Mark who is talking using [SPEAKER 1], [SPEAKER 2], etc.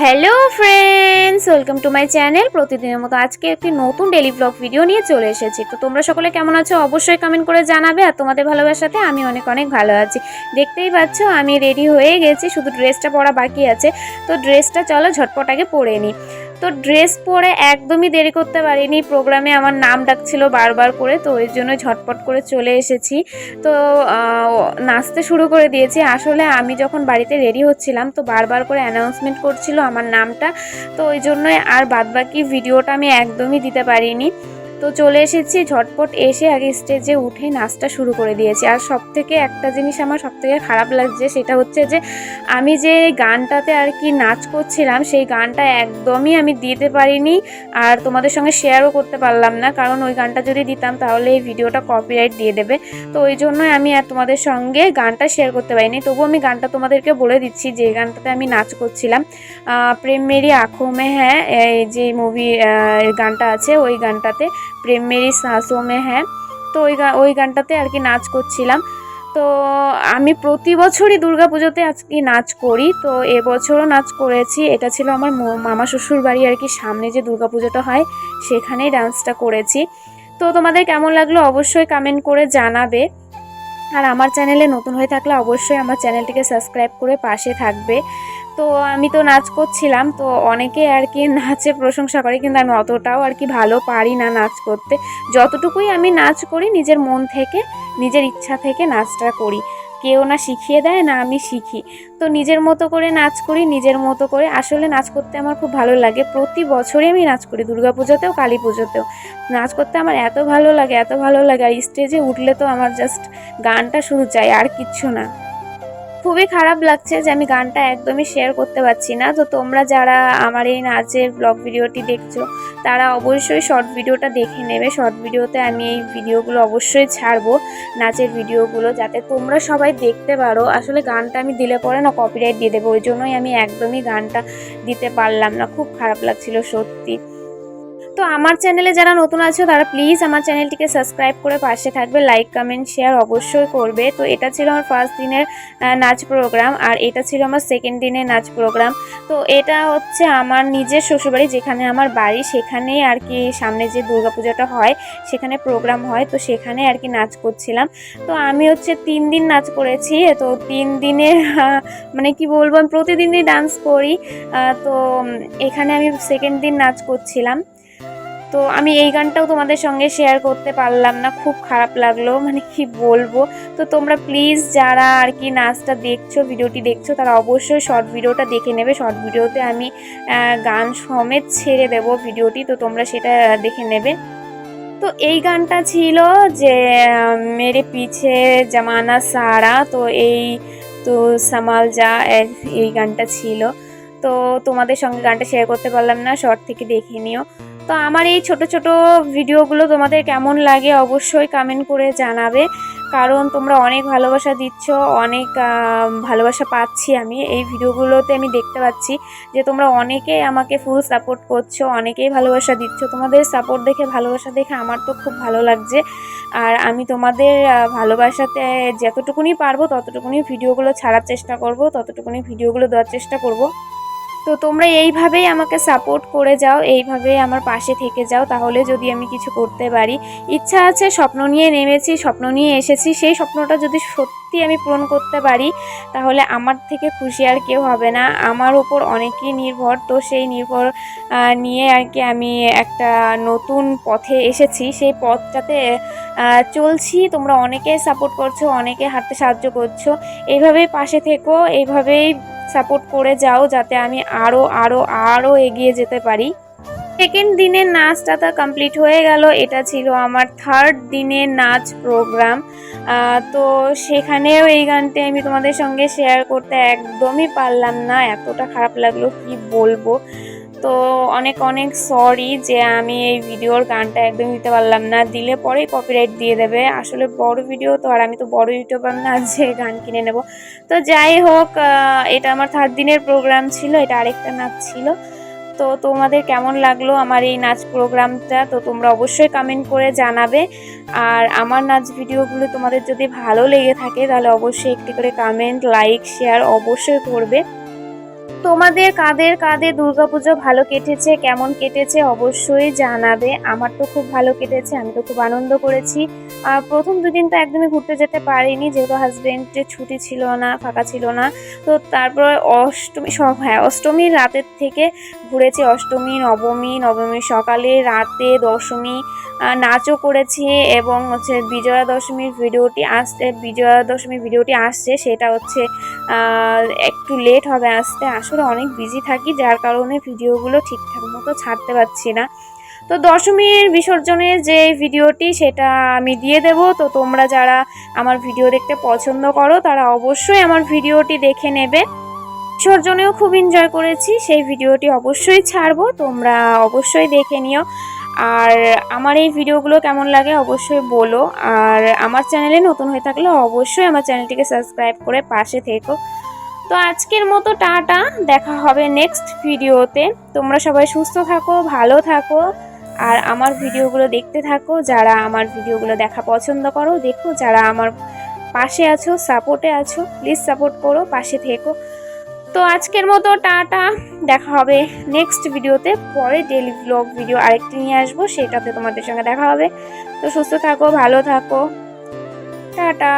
[SPEAKER 1] Hello friends welcome to my channel প্রতিদিনের মতো আজকে একটি নতুন ডেলি ব্লগ ভিডিও নিয়ে চলে এসেছি। তো তোমরা সকলে কেমন আছো? অবশ্যই কমেন্ট করে জানাবে। আর তোমাদের ভালোবাসাতে আমি অনেক অনেক ভালো আছি। দেখতেই পাচ্ছ, আমি রেডি হয়ে গেছি। শুধু ড্রেসটা পরা বাকি আছে। তো ড্রেসটা চলো ঝটপট আগে পরে নিই। তো ড্রেস পরে একদমই দেরি করতে পারিনি। প্রোগ্রামে আমার নাম ডাকছিল বারবার করে, তো ওই জন্য ঝটপট করে চলে এসেছি। তো নাচতে শুরু করে দিয়েছি। আসলে আমি যখন বাড়িতে রেডি হচ্ছিলাম, তো বারবার করে অ্যানাউন্সমেন্ট করছিল আমার নামটা। তো ওই জন্যই আর বাদবাকি ভিডিওটা আমি একদমই দিতে পারিনি। তো চলে এসেছি, ঝটপট এসে আগে স্টেজে উঠে নাচটা শুরু করে দিয়েছি। আর সব থেকে একটা জিনিস আমার সব থেকে খারাপ লাগছে, সেটা হচ্ছে যে আমি যে গানটাতে আর কি নাচ করছিলাম, সেই গানটা একদমই আমি দিতে পারিনি আর তোমাদের সঙ্গে শেয়ারও করতে পারলাম না। কারণ ওই গানটা যদি দিতাম তাহলে এই ভিডিওটা কপিরাইট দিয়ে দেবে। তো ওই জন্যই আমি আর তোমাদের সঙ্গে গানটা শেয়ার করতে পারিনি। তবু আমি গানটা তোমাদেরকে বলে দিচ্ছি যে গানটাতে আমি নাচ করছিলাম। প্রেম মেরি আঁখো মে হ্যাঁ এই যে মুভি গানটা আছে, ওই গানটাতে। প্রেম মেরি সাঁসো মে হ্যাঁ। তো ওই ওই গানটাতে আর কি নাচ করছিলাম। তো আমি প্রতি বছরই দুর্গা পুজোতে আজকে নাচ করি। তো এবছরও নাচ করেছি। এটা ছিল আমার মামা শ্বশুর বাড়ি আর কি সামনে যে দুর্গা পুজোটা হয়, সেখানেই ডান্সটা করেছি। তো তোমাদের কেমন লাগল অবশ্যই কমেন্ট করে জানাবে। আর আমার চ্যানেলে নতুন হয়ে থাকলে অবশ্যই আমার চ্যানেলটিকে সাবস্ক্রাইব করে পাশে থাকবে। তো আমি তো নাচ করছিলাম, তো অনেকে আর কি নাচে প্রশংসা করে, কিন্তু আমি অতটাও আর কি ভালো পারি না নাচ করতে। যতটুকুই আমি নাচ করি, নিজের মন থেকে, নিজের ইচ্ছা থেকে নাচটা করি। কেউ না শিখিয়ে দেয়, না আমি শিখি। তো নিজের মতো করে নাচ করি, নিজের মতো করে, আসলে নাচ করতে আমার খুব ভালো লাগে। প্রতি বছরই আমি নাচ করি, দুর্গা পুজোতেও, কালী পুজোতেও। নাচ করতে আমার এত ভালো লাগে, এত ভালো লাগে, আর স্টেজে উঠলে তো আমার জাস্ট গানটা শুধু চাই, আর কিচ্ছু না। খুবই খারাপ লাগছে যে আমি গানটা একদমই শেয়ার করতে পারছি না। তো তোমরা যারা আমার এই নাচের ব্লগ ভিডিওটি দেখছ, তারা অবশ্যই শর্ট ভিডিওটা দেখে নেবে। শর্ট ভিডিওতে আমি এই ভিডিওগুলো অবশ্যই ছাড়বো, নাচের ভিডিওগুলো, যাতে তোমরা সবাই দেখতে পারো। আসলে গানটা আমি দিলে পরে না কপিরাইট দিয়ে দেবো, ওই জন্যই আমি একদমই গানটা দিতে পারলাম না। খুব খারাপ লাগছিল সত্যি। তো আমার চ্যানেলে যারা নতুন আছো, তারা প্লিজ আমার চ্যানেলটিকে সাবস্ক্রাইব করে পাশে থাকবে। লাইক কমেন্ট শেয়ার অবশ্যই করবে। তো এটা ছিল আমার ফার্স্ট দিনের নাচ প্রোগ্রাম আর এটা ছিল আমার সেকেন্ড দিনের নাচ প্রোগ্রাম তো এটা হচ্ছে আমার নিজের শ্বশুরবাড়ি যেখানে আমার বাড়ি, সেখানেই আর কি সামনে যে দুর্গাপূজাটা হয়, সেখানে প্রোগ্রাম হয়। তো সেখানে আর কি নাচ করছিলাম। তো আমি হচ্ছে তিন দিন নাচ করেছি। তো তিন দিনের মানে কি বলব, আমি প্রতিদিনই ডান্স করি। তো এখানে আমি সেকেন্ড দিন নাচ করছিলাম। তো আমি এই গানটাও তোমাদের সঙ্গে শেয়ার করতে পারলাম না, খুব খারাপ লাগল মানে কি বলব? তো তোমরা প্লিজ যারা আর কি নাচটা দেখছ, ভিডিওটি দেখছ, তারা অবশ্যই শর্ট ভিডিওটা দেখে নেবে। শর্ট ভিডিওতে আমি গান সমেত ছেড়ে দেব ভিডিওটি, তো তোমরা সেটা দেখে নেবে। তো এই গানটা ছিল যে মেরে পিছে জামানা সারা, তো এই, তো সামাল যা এই গানটা ছিল। তো তোমাদের সঙ্গে গানটা শেয়ার করতে পারলাম না শর্ট থেকে দেখে নিও। তো আমার এই ছোট ছোট ভিডিওগুলো তোমাদের কেমন লাগে অবশ্যই কমেন্ট করে জানাবে। কারণ তোমরা অনেক ভালোবাসা দিচ্ছ, অনেক ভালোবাসা পাচ্ছি আমি। এই ভিডিওগুলোতে আমি দেখতে পাচ্ছি যে তোমরা অনেকেই আমাকে ফুল সাপোর্ট করছ, অনেকেই ভালোবাসা দিচ্ছ। তোমাদের সাপোর্ট দেখে, ভালোবাসা দেখে আমার তো খুব ভালো লাগছে। আর আমি তোমাদের ভালোবাসাতে যতটুকুনি পারব, ততটুকুনি ভিডিওগুলো ছাড়ার চেষ্টা করব, ততটুকুনি ভিডিওগুলো দেওয়ার চেষ্টা করব। তো তোমরা এইভাবেই আমাকে সাপোর্ট করে যাও, এইভাবেই আমার পাশে থেকে যাও, তাহলে যদি আমি কিছু করতে পারি। ইচ্ছা আছে স্বপ্ন নিয়ে নেমেছি, স্বপ্ন নিয়ে এসেছি, সেই স্বপ্নটা যদি সত্যি আমি পূরণ করতে পারি, তাহলে আমার থেকে খুশি আর কেউ হবে না। আমার ওপর অনেকই নির্ভর, তো সেই নির্ভর নিয়ে আর কি আমি একটা নতুন পথে এসেছি। সেই পথটাতে চলছি। তোমরা অনেকে সাপোর্ট করছ অনেকে হাঁটতে সাহায্য করছ। এইভাবেই পাশে থেকো, এইভাবেই সাপোর্ট করে যাও যাতে আমি আরও আরও আরও এগিয়ে যেতে পারি। সেকেন্ড দিনের নাচটা তো কমপ্লিট হয়ে গেল। এটা ছিল আমার থার্ড দিনের নাচ প্রোগ্রাম তো সেখানেও এই গানটি আমি তোমাদের সঙ্গে শেয়ার করতে একদমই পারলাম না। এতটা খারাপ লাগল, কি বলব? তো অনেক অনেক সরি যে আমি এই ভিডিওর গানটা একদম দিতে পারলাম না। দিলে পরেই কপিরাইট দিয়ে দেবে। আসলে বড় ভিডিও তো, আর আমি তো বড় ইউটিউবার না যে গান কিনে নেব। তো যাই হোক এটা আমার থার্ড দিনের প্রোগ্রাম ছিল, এটা আরেকটা নাচ ছিল। তো তোমাদের কেমন লাগল আমার এই নাচ প্রোগ্রামটা তো তোমরা অবশ্যই কমেন্ট করে জানাবে। আর আমার নাচ ভিডিওগুলো তোমাদের যদি ভালো লেগে থাকে, তাহলে অবশ্যই একটি করে কমেন্ট লাইক শেয়ার অবশ্যই করবে। তোমাদের কাদের কাদের দুর্গাপুজো ভালো কেটেছে, কেমন কেটেছে অবশ্যই জানাবে। আমার তো খুব ভালো কেটেছে, আমি তো খুব আনন্দ করেছি। প্রথম দুদিন তো একদমই ঘুরতে যেতে পারিনি যেহেতু হাজবেন্ডের ছুটি ছিল না ফাঁকা ছিল না। তো তারপর অষ্টমী সব হ্যাঁ অষ্টমীর রাতের থেকে ঘুরেছি অষ্টমী নবমী নবমীর সকালে রাতে দশমী নাচও করেছি এবং হচ্ছে বিজয়া দশমীর ভিডিওটি আসছে বিজয়া দশমীর ভিডিওটি আসছে সেটা হচ্ছে একটু লেট হবে আসতে। আসলে অনেক বিজি থাকি যার কারণে ভিডিওগুলো ঠিকঠাক মতো ছাড়তে পারছি না। তো দশমীর বিসর্জনের যে ভিডিওটি, সেটা আমি দিয়ে দেব। তো তোমরা যারা আমার ভিডিও দেখতে পছন্দ করো, তারা অবশ্যই আমার ভিডিওটি দেখে নেবে। বিসর্জনেও খুব এনজয় করেছি, সেই ভিডিওটি অবশ্যই ছাড়বো, তোমরা অবশ্যই দেখে নিও। আর আমার এই ভিডিওগুলো কেমন লাগে অবশ্যই বলো। আর আমার চ্যানেলে নতুন হয়ে থাকলে অবশ্যই আমার চ্যানেলটিকে সাবস্ক্রাইব করে পাশে থেকো। তো আজকের মতো টাটা, দেখা হবে নেক্সট ভিডিওতে তোমরা সবাই সুস্থ থাকো, ভালো থাকো। আর আমার ভিডিওগুলো দেখতে থাকো, যারা আমার ভিডিওগুলো দেখা পছন্দ করো, দেখো, যারা আমার পাশে আছো, সাপোর্টে আছো প্লিজ সাপোর্ট করো, পাশে থেকো। তো আজকের মতো টাটা, দেখা হবে নেক্সট ভিডিওতে, পরে ডেলি ব্লগ ভিডিও আরেকটি নিয়ে আসব, সেটাতে তোমাদের সঙ্গে দেখা হবে। তো সুস্থ থাকো, ভালো থাকো। টাটা।